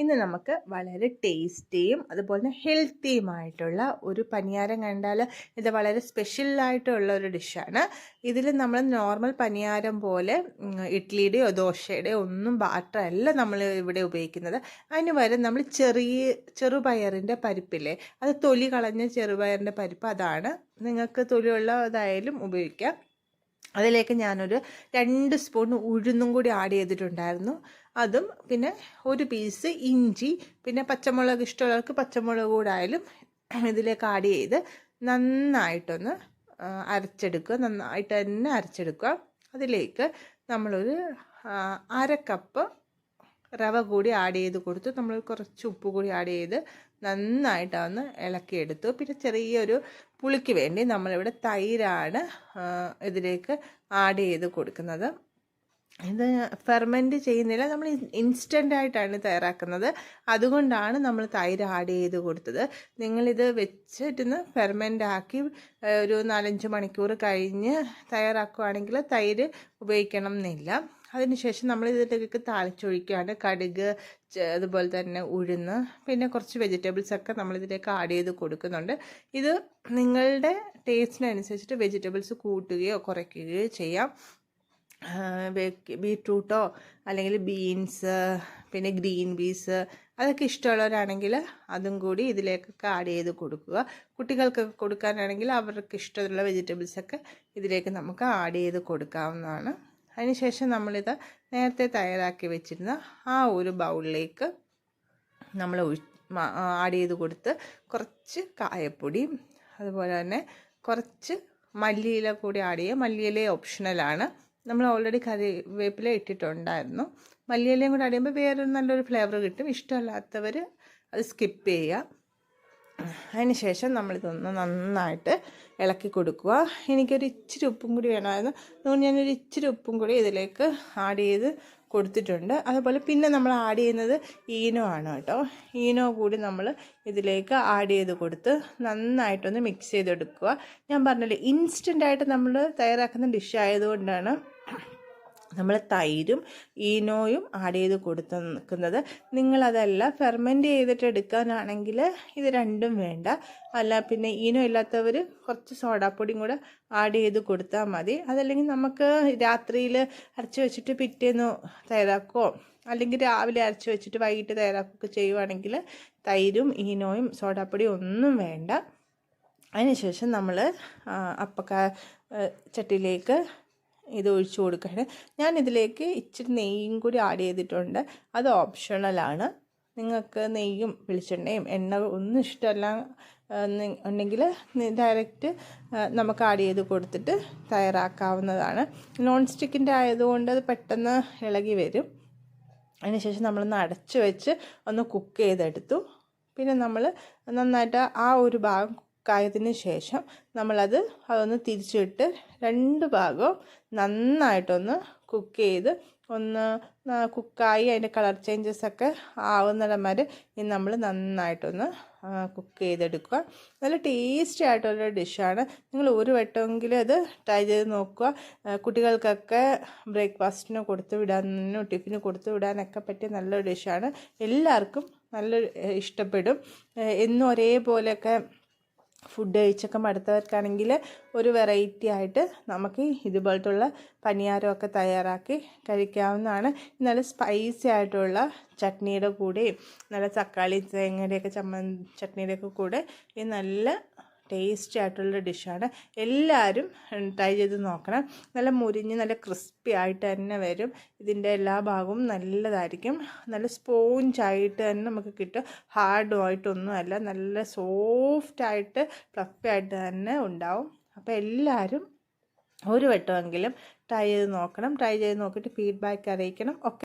ഇന്ന് നമുക്ക് വളരെ ടേസ്റ്റിയും അതുപോലെ തന്നെ ഹെൽത്തിയുമായിട്ടുള്ള ഒരു പനിയാരം കണ്ടാൽ ഇത് വളരെ സ്പെഷ്യലായിട്ടുള്ള ഒരു ഡിഷാണ്. ഇതിൽ നമ്മൾ നോർമൽ പനിയാരം പോലെ ഇഡ്ഡലിയുടെയോ ദോശയുടെയോ ഒന്നും ബാറ്ററല്ല നമ്മൾ ഇവിടെ ഉപയോഗിക്കുന്നത്. അതിന് പകരം നമ്മൾ ചെറിയ ചെറുപയറിന്റെ പരിപ്പില്ലേ അത് തൊലി കളഞ്ഞ ചെറുപയറിന്റെ പരിപ്പ് അതാണ്. നിങ്ങൾക്ക് തൊലിയുള്ളതായാലും ഉപയോഗിക്കാം. അതിലേക്ക് ഞാനൊരു രണ്ട് സ്പൂൺ ഉഴുന്നും കൂടി ആഡ് ചെയ്തിട്ടുണ്ടായിരുന്നു. അതും പിന്നെ ഒരു പീസ് ഇഞ്ചി പിന്നെ പച്ചമുളക് ഇഷ്ടമുള്ളവർക്ക് പച്ചമുളക് കൂടെ ആയാലും ഇതിലേക്ക് ആഡ് ചെയ്ത് നന്നായിട്ടൊന്ന് അരച്ചെടുക്കുക. നന്നായിട്ട് തന്നെ അരച്ചെടുക്കുക. അതിലേക്ക് നമ്മളൊരു അര കപ്പ് റവ കൂടി ആഡ് ചെയ്ത് കൊടുത്തു. നമ്മൾ കുറച്ച് ഉപ്പ് കൂടി ആഡ് ചെയ്ത് നന്നായിട്ടൊന്ന് ഇളക്കിയെടുത്തു. പിന്നെ ചെറിയൊരു പുളിക്ക് വേണ്ടി നമ്മളിവിടെ തൈരാണ് ഇതിലേക്ക് ആഡ് ചെയ്ത് കൊടുക്കുന്നത്. ഇത് ഫെർമെന്റ് ചെയ്യുന്നില്ല. നമ്മൾ ഇൻസ്റ്റന്റ് ആയിട്ടാണ് തയ്യാറാക്കുന്നത്. അതുകൊണ്ടാണ് നമ്മൾ തൈര് ആഡ് ചെയ്ത് കൊടുത്തത്. നിങ്ങളിത് വെച്ചിട്ടൊന്ന് ഫെർമെന്റ് ആക്കി ഒരു നാലഞ്ച് മണിക്കൂർ കഴിഞ്ഞ് തയ്യാറാക്കുകയാണെങ്കിൽ തൈര് ഉപയോഗിക്കണം എന്നില്ല അതിനുശേഷം നമ്മൾ ഇതിലേക്ക് താളിച്ചൊഴിക്കുകയാണ്. കടുക് അതുപോലെ തന്നെ ഉഴുന്ന് പിന്നെ കുറച്ച് വെജിറ്റബിൾസ് ഒക്കെ നമ്മൾ ഇതിലേക്ക് ആഡ് ചെയ്ത് കൊടുക്കുന്നുണ്ട്. ഇത് നിങ്ങളുടെ ടേസ്റ്റിനനുസരിച്ചിട്ട് വെജിറ്റബിൾസ് കൂട്ടുകയോ കുറയ്ക്കുകയോ ചെയ്യാം. ബീട്രൂട്ടോ അല്ലെങ്കിൽ ബീൻസ് പിന്നെ ഗ്രീൻ പീസ് അതൊക്കെ ഇഷ്ടമുള്ളവരാണെങ്കിൽ അതും കൂടി ഇതിലേക്കൊക്കെ ആഡ് ചെയ്ത് കൊടുക്കുക. കുട്ടികൾക്കൊക്കെ കൊടുക്കാനാണെങ്കിൽ അവർക്ക് ഇഷ്ടമുള്ള വെജിറ്റബിൾസൊക്കെ ഇതിലേക്ക് നമുക്ക് ആഡ് ചെയ്ത് കൊടുക്കാവുന്നതാണ്. അതിനുശേഷം നമ്മളിത് നേരത്തെ തയ്യാറാക്കി വെച്ചിരുന്ന ആ ഒരു ബൗളിലേക്ക് നമ്മൾ ആഡ് ചെയ്ത് കൊടുത്ത് കുറച്ച് കായപ്പൊടിയും അതുപോലെ തന്നെ കുറച്ച് മല്ലിയില കൂടി ആഡ് ചെയ്യുക. മല്ലിയില ഓപ്ഷണലാണ് നമ്മൾ ഓൾറെഡി കറിവേപ്പില ഇട്ടിട്ടുണ്ടായിരുന്നു. മല്ലിയിലയും കൂടി ആഡ് ചെയ്യുമ്പോൾ വേറൊരു നല്ലൊരു ഫ്ലേവർ കിട്ടും. ഇഷ്ടമല്ലാത്തവർ അത് സ്കിപ്പ് ചെയ്യുക. അതിന് ശേഷം നമ്മളിതൊന്ന് നന്നായിട്ട് ഇളക്കി കൊടുക്കുക. എനിക്കൊരു ഇച്ചിരി ഉപ്പും കൂടി വേണമായിരുന്നു അതുകൊണ്ട് ഞാനൊരു ഇച്ചിരി ഉപ്പും കൂടി ഇതിലേക്ക് ആഡ് ചെയ്ത് കൊടുത്തിട്ടുണ്ട്. അതുപോലെ പിന്നെ നമ്മൾ ആഡ് ചെയ്യുന്നത് ഈനോ ആണ് കേട്ടോ. ഈനോ കൂടി നമ്മൾ ഇതിലേക്ക് ആഡ് ചെയ്ത് കൊടുത്ത് നന്നായിട്ടൊന്ന് മിക്സ് ചെയ്തെടുക്കുക. ഞാൻ പറഞ്ഞില്ലേ ഇൻസ്റ്റന്റായിട്ട് നമ്മൾ തയ്യാറാക്കുന്ന ഡിഷ് ആയതുകൊണ്ടാണ് നമ്മൾ തൈരും ഈനോയും ആഡ് ചെയ്ത് കൊടുത്ത് നിൽക്കുന്നത് നിങ്ങളതല്ല ഫെർമെന്റ് ചെയ്തിട്ട് എടുക്കാനാണെങ്കിൽ ഇത് രണ്ടും വേണ്ട. അല്ല പിന്നെ ഈനോ ഇല്ലാത്തവർ കുറച്ച് സോഡാപ്പൊടിയും കൂടെ ആഡ് ചെയ്ത് കൊടുത്താൽ മതി. അതല്ലെങ്കിൽ നമുക്ക് രാത്രിയിൽ അരച്ച് വെച്ചിട്ട് പിറ്റേന്ന് തയ്യാറാക്കുകയോ അല്ലെങ്കിൽ രാവിലെ അരച്ച് വെച്ചിട്ട് വൈകിട്ട് തയ്യാറാക്കുകയൊക്കെ ചെയ്യുവാണെങ്കിൽ തൈരും ഈനോയും സോഡാപ്പൊടിയും ഒന്നും വേണ്ട. അതിനുശേഷം നമ്മൾ അപ്പക്ക ചട്ടിയിലേക്ക് ഇത് ഒഴിച്ചു കൊടുക്കുകയാണ് ഞാൻ ഇതിലേക്ക് ഇച്ചിരി നെയ്യും കൂടി ആഡ് ചെയ്തിട്ടുണ്ട്. അത് ഓപ്ഷണലാണ് നിങ്ങൾക്ക് നെയ്യും വെളിച്ചെണ്ണയും എണ്ണ ഒന്നും ഇഷ്ടമല്ല ഉണ്ടെങ്കിൽ ഡയറക്റ്റ് നമുക്ക് ആഡ് ചെയ്ത് കൊടുത്തിട്ട് തയ്യാറാക്കാവുന്നതാണ്. നോൺ സ്റ്റിക്കിന്റെ ആയതുകൊണ്ട് അത് പെട്ടെന്ന് ഇളകി വരും. അതിനുശേഷം നമ്മളൊന്ന് അടച്ച് വെച്ച് ഒന്ന് കുക്ക് ചെയ്തെടുത്തു. പിന്നെ നമ്മൾ നന്നായിട്ട് ആ ഒരു ഭാഗം കുക്കായതിന് ശേഷം നമ്മളത് അതൊന്ന് തിരിച്ചിട്ട് രണ്ട് ഭാഗവും നന്നായിട്ടൊന്ന് കുക്ക് ചെയ്ത് ഒന്ന് കുക്കായി അതിന്റെ കളർ ചേഞ്ചസ് ഒക്കെ ആവുന്നിടം ഇനി നമ്മൾ നന്നായിട്ടൊന്ന് കുക്ക് ചെയ്തെടുക്കുക. നല്ല ടേസ്റ്റി ആയിട്ടുള്ള ഡിഷാണ് നിങ്ങൾ ഒരു വട്ടമെങ്കിലും അത് ട്രൈ ചെയ്ത് നോക്കുക. കുട്ടികൾക്കൊക്കെ ബ്രേക്ക്ഫാസ്റ്റിന് കൊടുത്തു വിടാനും ടിഫിന് കൊടുത്തു വിടാനൊക്കെ പറ്റിയ നല്ലൊരു ഡിഷാണ് എല്ലാവർക്കും നല്ല ഇഷ്ടപ്പെടും. എന്നും ഒരേപോലെയൊക്കെ ഫുഡ് കഴിച്ചൊക്കെ മടുത്തവർക്കാണെങ്കിൽ ഒരു വെറൈറ്റി ആയിട്ട് നമുക്ക് ഇതുപോലത്തുള്ള പനിയാരമൊക്കെ തയ്യാറാക്കി കഴിക്കാവുന്നതാണ്. നല്ല സ്പൈസി ആയിട്ടുള്ള ചട്നിയുടെ കൂടെയും നല്ല തക്കാളി തേങ്ങയുടെയൊക്കെ ചമ്മ ചട്നിയുടെയൊക്കെ കൂടെ ഈ നല്ല ടേസ്റ്റി ആയിട്ടുള്ള ഡിഷാണ്. എല്ലാവരും ട്രൈ ചെയ്ത് നോക്കണം. നല്ല മുരിഞ്ഞ് നല്ല ക്രിസ്പി ആയിട്ട് തന്നെ വരും. ഇതിന്റെ എല്ലാ ഭാഗവും നല്ലതായിരിക്കും. നല്ല സ്പോഞ്ചായിട്ട് തന്നെ നമുക്ക് കിട്ടും. ഹാർഡുമായിട്ടൊന്നുമല്ല നല്ല സോഫ്റ്റ് ആയിട്ട് ഫ്ലഫി ആയിട്ട് തന്നെ ഉണ്ടാവും. അപ്പോൾ എല്ലാവരും ഒരു വട്ടമെങ്കിലും ട്രൈ ചെയ്ത് നോക്കണം. ട്രൈ ചെയ്ത് നോക്കിയിട്ട് ഫീഡ്ബാക്ക് അറിയിക്കണം. ഒക്കെ